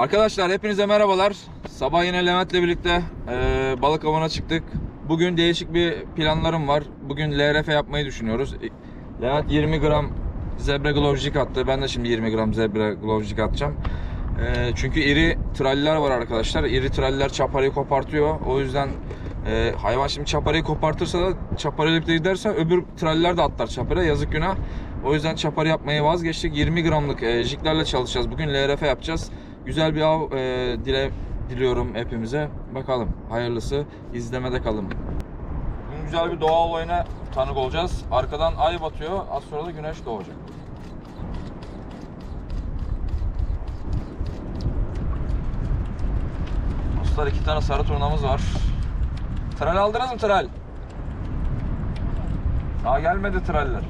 Arkadaşlar hepinize merhabalar. Sabah yine Levent'le birlikte e, balık avına çıktık. Bugün değişik bir planlarım var. Bugün LRF yapmayı düşünüyoruz. E, Levent 20 gram zebra glovcik attı. Ben de şimdi 20 gram zebra glovcik atacağım. E, çünkü iri traller var arkadaşlar. İri traller çaparayı kopartıyor. O yüzden e, hayvan şimdi çaparayı kopartırsa da çaparayla birlikte giderse öbür traller de atlar çapara. Yazık günah. O yüzden çapar yapmayı vazgeçtik. 20 gramlık e, jiklerle çalışacağız. Bugün LRF yapacağız. Güzel bir av e, dile diliyorum hepimize. Bakalım hayırlısı izlemede kalın. Bugün güzel bir doğa olayına tanık olacağız. Arkadan ay batıyor. Az sonra da güneş doğacak. Dostlar iki tane sarı turnamız var. Tral aldınız mı tral? Daha gelmedi traller.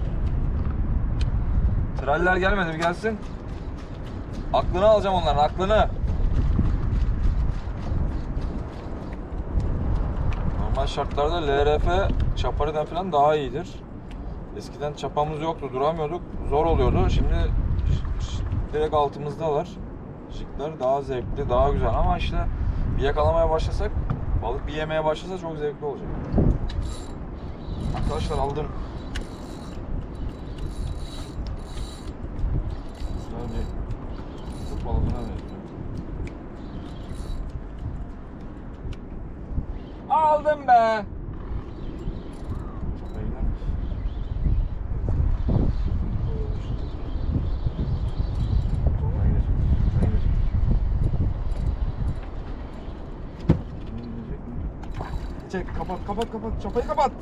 Traller gelmedi bir gelsin. Aklını alacağım onların aklını. Normal şartlarda LRF çapariden falan daha iyidir. Eskiden çapamız yoktu, duramıyorduk. Zor oluyordu. Şimdi direkt altımızdalar. Jikler daha zevkli, daha güzel ama işte bir yakalamaya başlasak, balık bir yemeye başlasa çok zevkli olacak. Arkadaşlar aldım. Güzel bir Balığına benziyor. Aldım be. Çek kapat kapat kapat çapayı kapat.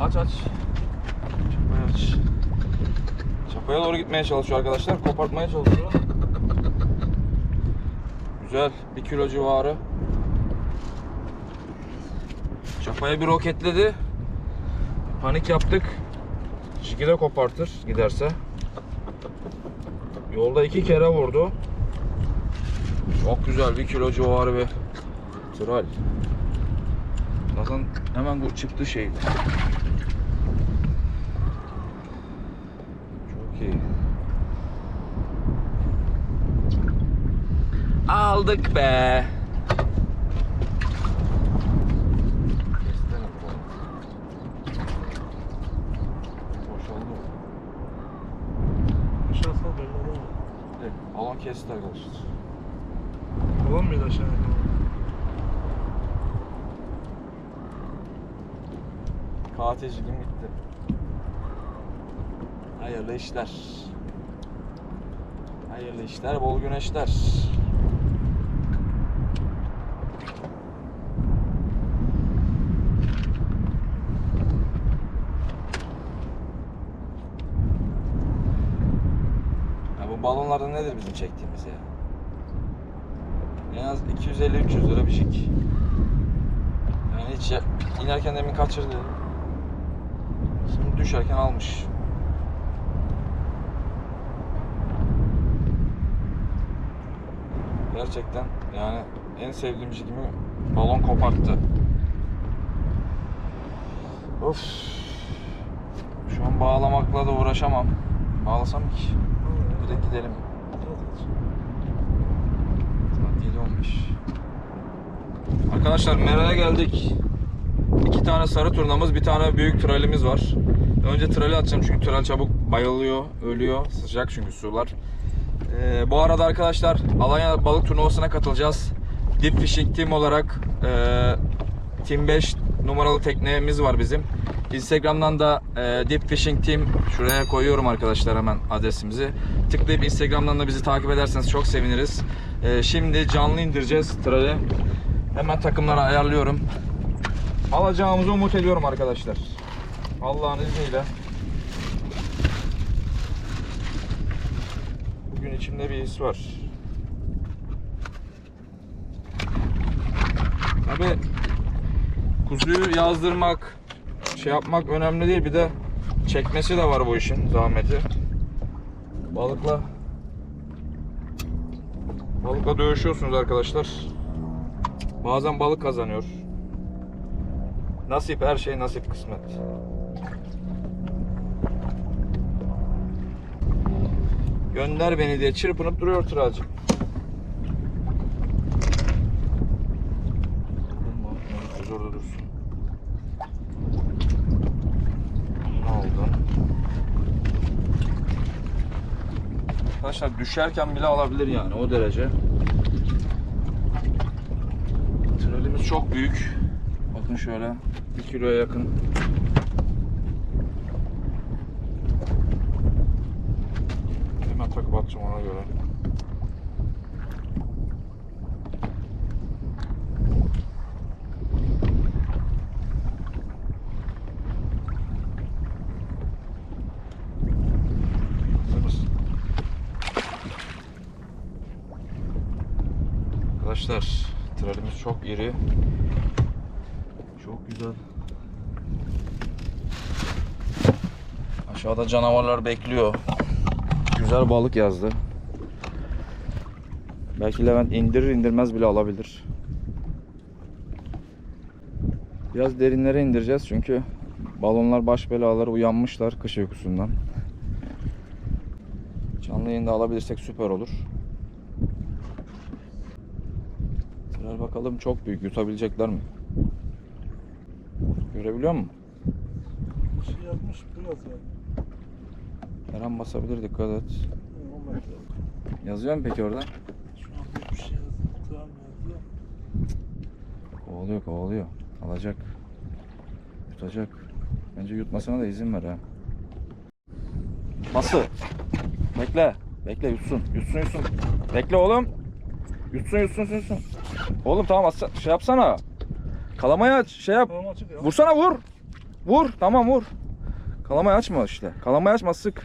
Aç aç. Çapayı aç. Çapaya doğru gitmeye çalışıyor arkadaşlar. Kopartmaya çalışıyor. Güzel. 1 kilo civarı. Çapaya bir roketledi. Panik yaptık. Jigi de kopartır giderse. Yolda iki kere vurdu. Çok güzel. 1 kilo civarı bir tral. Zaten hemen bu çıktı şey. Çok iyi. Aldık be. Aşağısına belli olur mu? Evet, balon kesti arkadaşlar. Balon muydu aşağıya? KT'ciliğim gitti. Hayırlı işler. Hayırlı işler, bol güneşler. Ya balonlarda nedir bizim çektiğimiz ya? En az 250-300 lira bir jig. Yani hiç ya, inerken demin kaçırdı. Şimdi düşerken almış. Gerçekten yani en sevdiğim jigimi balon koparttı. Of. Şu an bağlamakla da uğraşamam. Bağlasam ki. Direkt gidelim. Saat 7 olmuş. Arkadaşlar Mera'ya geldik. İki tane sarı turnamız, bir tane büyük tralimiz var. Önce trali atacağım çünkü tral çabuk bayılıyor, ölüyor. Sıcak çünkü sular. Ee, bu arada arkadaşlar Alanya balık turnuvasına katılacağız. Deep Fishing Team olarak e, Team 5 numaralı teknemiz var bizim. Instagram'dan da e, Deep Fishing Team şuraya koyuyorum arkadaşlar hemen adresimizi. Tıklayıp Instagram'dan da bizi takip ederseniz çok seviniriz. E, şimdi canlı indireceğiz trali. Hemen takımları ayarlıyorum. Alacağımızı umut ediyorum arkadaşlar. Allah'ın izniyle. Bugün içimde bir his var. Abi kuzuyu yazdırmak, şey yapmak önemli değil. Bir de çekmesi de var bu işin zahmeti. Balıkla Balıkla dövüşüyorsunuz arkadaşlar. Bazen balık kazanıyor. Nasip her şey nasip kısmet. Gönder beni diye çırpınıp duruyor tıracı. Arkadaşlar düşerken bile alabilir yani o derece. Tralimiz çok büyük. Bakın şöyle 1 kiloya yakın. Hemen takıp atacağım ona göre. Hazır mısın? Arkadaşlar tralimiz çok iri. Çok güzel. Aşağıda canavarlar bekliyor. Güzel balık yazdı. Belki Levent indirir indirmez bile alabilir. Biraz derinlere indireceğiz çünkü balonlar baş belaları uyanmışlar kış uykusundan. Canlı yayında alabilirsek süper olur. Bakalım çok büyük yutabilecekler mi? Görebiliyor musun? Bir şey yazmış biraz ya. Her an basabilir dikkat et. Yani 10 metre. Yazıyor mu peki orada? Şu an bir şey yazdı. Tamam yazdı. Kovalıyor kovalıyor. Alacak. Tutacak. Bence yutmasına da izin ver ha. Bası. Bekle. Bekle yutsun. Yutsun yutsun. Bekle oğlum. Yutsun yutsun yutsun. Oğlum tamam atsa- şey yapsana. Kalamayı aç. Şey yap. Tamam açık ya. Vursana vur. Vur. Tamam vur. Kalamayı açma işte. Kalamayı açma sık.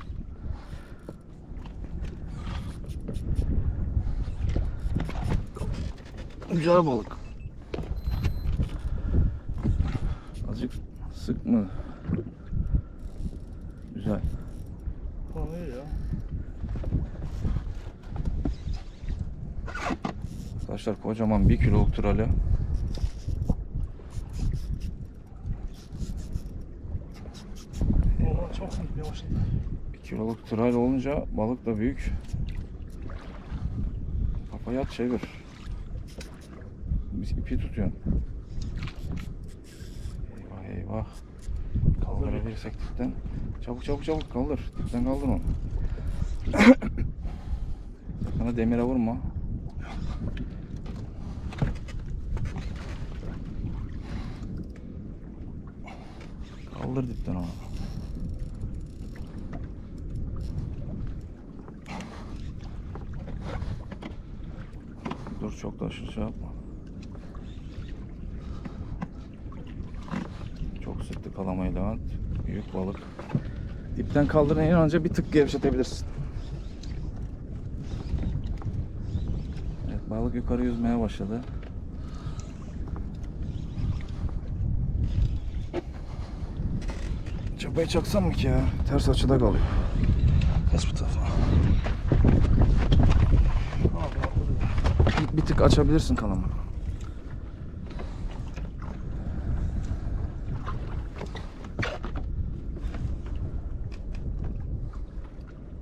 Güzel balık. Azıcık sık mı? Güzel. Tamam iyi ya. Arkadaşlar kocaman bir kiloluk trali. Çok yavaşladı. 1 kiloluk tral olunca balık da büyük. Kafayı at çevir. Biz ipi tutuyorsun. Eyvah eyvah. Kaldırabilirsek dipten. Çabuk çabuk çabuk kaldır. Dipten kaldır onu. Sana demire vurma. Kaldır dipten onu. Dur çok da aşırı şey yapma. Çok sıktı kalamayı Levent. Büyük balık. Dipten kaldırın en önce bir tık gevşetebilirsin. Evet balık yukarı yüzmeye başladı. Çapayı çaksam mı ki ya? Ters açıda kalıyor. Kaç bu tarafa? Bir, bir tık açabilirsin kalamayı.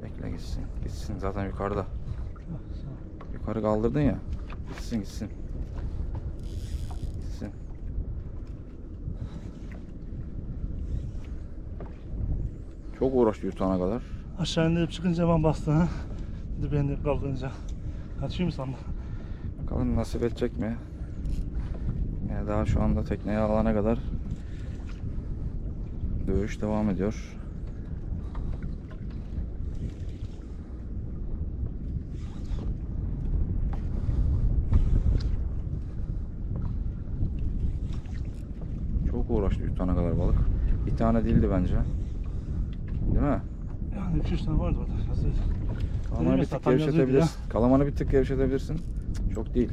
Bekle gitsin. Gitsin zaten yukarıda. Yukarı kaldırdın ya. Gitsin. Gitsin. Çok uğraştı yutana kadar. Aşağı indirip çıkınca ben bastı ha. Bir de beni kaldırınca. Kaçıyor mu sandın? Bakalım nasip edecek mi? Yani daha şu anda tekneye alana kadar dövüş devam ediyor. Çok uğraştı yutana kadar balık. Bir tane değildi bence. Değil mi? Yani 2-3 tane vardı orada. Hazır. Kalamanı bir tık gevşetebilirsin. Kalamanı bir tık gevşetebilirsin. Çok değil.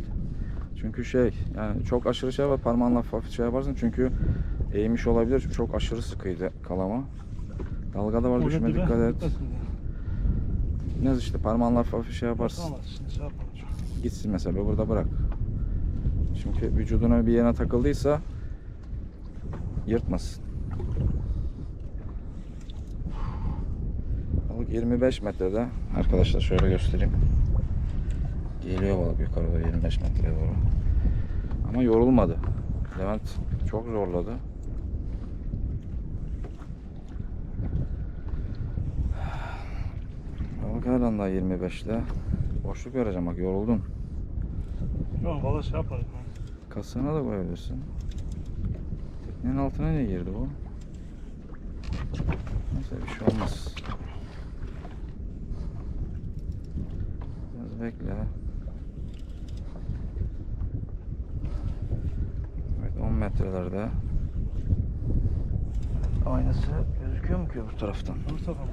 Çünkü şey yani çok aşırı şey var parmağınla hafif şey yaparsın çünkü eğmiş olabilir çünkü çok aşırı sıkıydı kalama. Dalgada var Orada düşme dikkat et. gitmesin diye. Ne işte parmağınla hafif hafif şey yaparsın. Tamam şimdi şey yapalım. Gitsin mesela burada bırak. Çünkü vücuduna bir yerine takıldıysa yırtmasın. 25 metrede. Arkadaşlar şöyle göstereyim. Geliyor balık yukarı doğru 25 metreye doğru. Ama yorulmadı. Levent çok zorladı. Balık halen daha 25'te. Boşluk vereceğim bak yoruldun. Yok valla şey yapmadım. Kasığına da koyabilirsin. Teknenin altına ne girdi bu? Neyse bir şey olmaz. Biraz bekle. Evet 10 metrelerde. Aynası gözüküyor mu ki bu taraftan? Bu tarafa mı?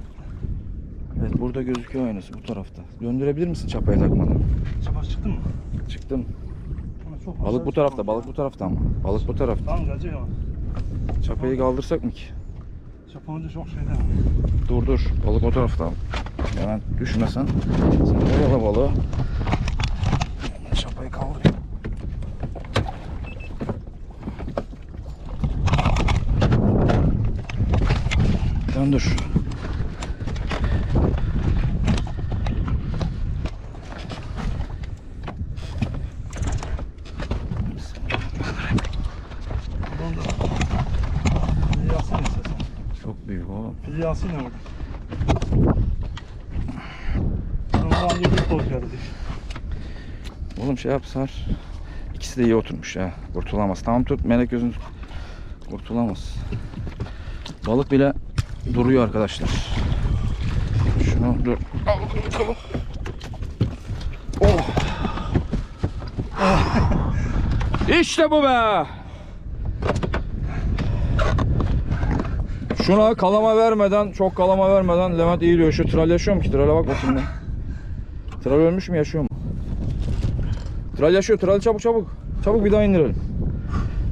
Evet burada gözüküyor aynası bu tarafta. Döndürebilir misin çapaya takmadan? Çapa çıktı mı? Çıktım. Çok Balık bu tarafta, balık bu tarafta ama. Balık bu tarafta. Tamam gelecek ama. Çapayı kaldırsak mı ki? Çapa olunca çok şeyden. Dur dur. Balık o tarafta. Hemen düşmesen. Sen oyala balığı. Çapayı kaldır. Döndür. Buradan da. Pili alsana istersen. Çok büyük o. Pili alsana orada. Buradan geldi. Oğlum şey yapsar. İkisi de iyi oturmuş ya. Kurtulamaz. Tamam tut melek gözünü. Kurtulamaz. Balık bile duruyor arkadaşlar. Şunu dur. Al bakalım. Oh. işte bu be. Şuna kalama vermeden, çok kalama vermeden Levent iyi diyor. Şu tral yaşıyor mu ki? Trale bak bakayım. Tral ölmüş mü yaşıyor mu? Tral yaşıyor. Tral çabuk çabuk. Çabuk bir daha indirelim.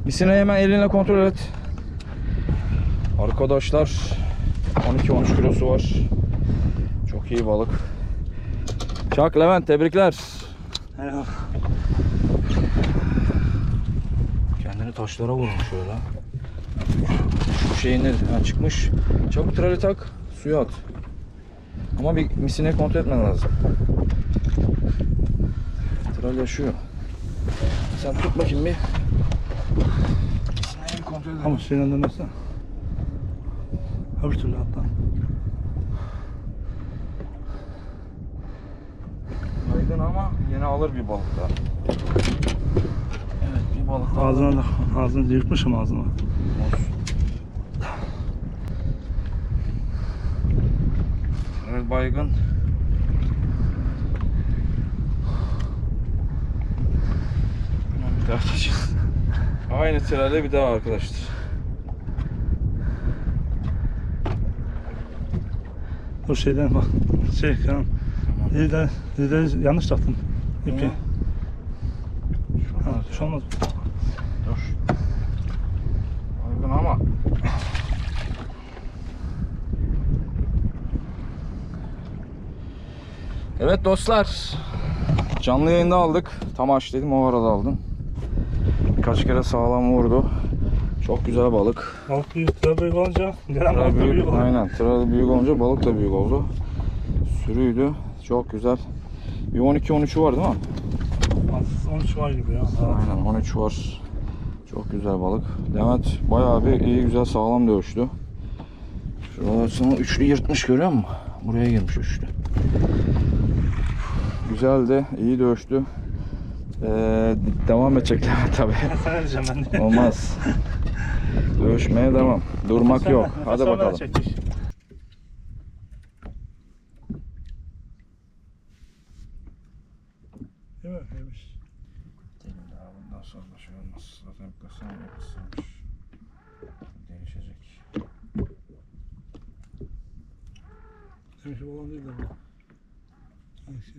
Misineyi hemen elinle kontrol et. Arkadaşlar 12-13 kilosu var. Çok iyi balık. Çak Levent tebrikler. Eyvallah. Kendini taşlara vurmuş öyle. Şu şeyini ha, çıkmış. Çabuk trali tak. Suya at. Ama bir misineyi kontrol etmen lazım. Tral yaşıyor. Sen tut bakayım bir. Ama şeyden dönersen. Öbür türlü hatta. Yaygın ama yine alır bir balık daha. Evet bir balık daha. Ağzına da ağzını yırtmışım ağzına. Olsun. Evet baygın. Geçeceğiz. Aynı tirale bir daha arkadaşlar. O şeyden bak. Şey kan. Lider, lider yanlış taktın. İpi. Niye? Ha, şu olmaz. Dur. Baygın ama. Evet dostlar. Canlı yayında aldık. Tam aç dedim o arada aldım. Birkaç kere sağlam vurdu. Çok güzel balık. Balık büyük, tır büyük olunca gelen Tıra balık büyük, büyük aynen. Tıra büyük olunca balık da büyük oldu. Sürüydü. Çok güzel. Bir 12-13'ü var değil mi? Az 13 var gibi ya. Aynen 13 var. Çok güzel balık. Levent bayağı bir iyi güzel sağlam dövüştü. Şuralar sana üçlü yırtmış görüyor musun? Buraya girmiş üçlü. Güzeldi, iyi dövüştü. Ee, devam edecek Levent tabi. Sen edeceğim ben de. Olmaz. Dövüşmeye devam. Durmak yok. Hadi bakalım. çektik. Değil mi? Yemiş. Bundan sonra şey olmaz. Zaten kısa kısamış. Değişecek. Yemiş olan değil de bu. Neyse.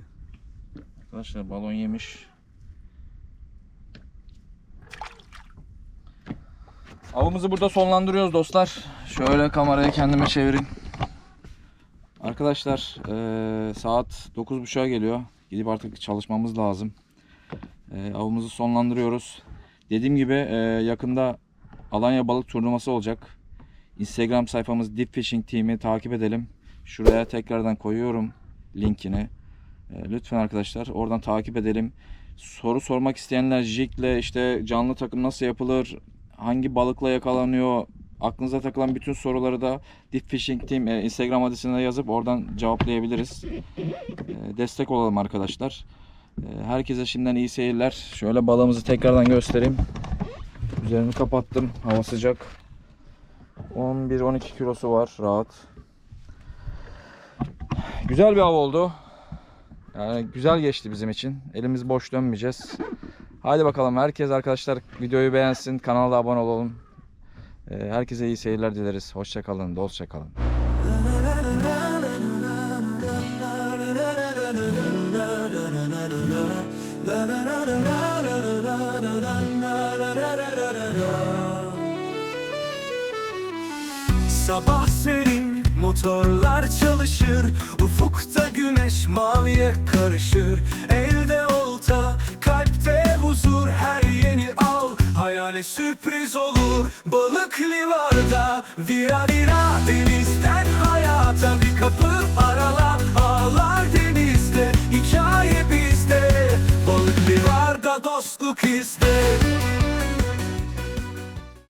Arkadaşlar balon yemiş. Avımızı burada sonlandırıyoruz dostlar. Şöyle kamerayı kendime çevireyim. Arkadaşlar eee, saat 9.30'a geliyor. Gidip artık çalışmamız lazım. Eee, avımızı sonlandırıyoruz. Dediğim gibi eee, yakında Alanya balık turnuvası olacak. Instagram sayfamız Deep Fishing Team'i takip edelim. Şuraya tekrardan koyuyorum linkini. E, lütfen arkadaşlar oradan takip edelim. Soru sormak isteyenler jigle işte canlı takım nasıl yapılır, hangi balıkla yakalanıyor, aklınıza takılan bütün soruları da Deep Fishing Team e, Instagram adresine yazıp oradan cevaplayabiliriz. E, destek olalım arkadaşlar. E, herkese şimdiden iyi seyirler. Şöyle balığımızı tekrardan göstereyim. Üzerini kapattım. Hava sıcak. 11-12 kilosu var rahat. Güzel bir av oldu. Yani güzel geçti bizim için. Elimiz boş dönmeyeceğiz. Hadi bakalım herkes arkadaşlar videoyu beğensin. Kanala da abone olalım. Ee, Herkese iyi seyirler dileriz. Hoşça kalın, dostça kalın. Sabah serin motorlar çalışır Ufukta güneş maviye karışır Elde olta efsane sürpriz olur Balık livarda Vira vira denizden hayata Bir kapı arala. Ağlar denizde Hikaye bizde. Balık livarda dostluk izde.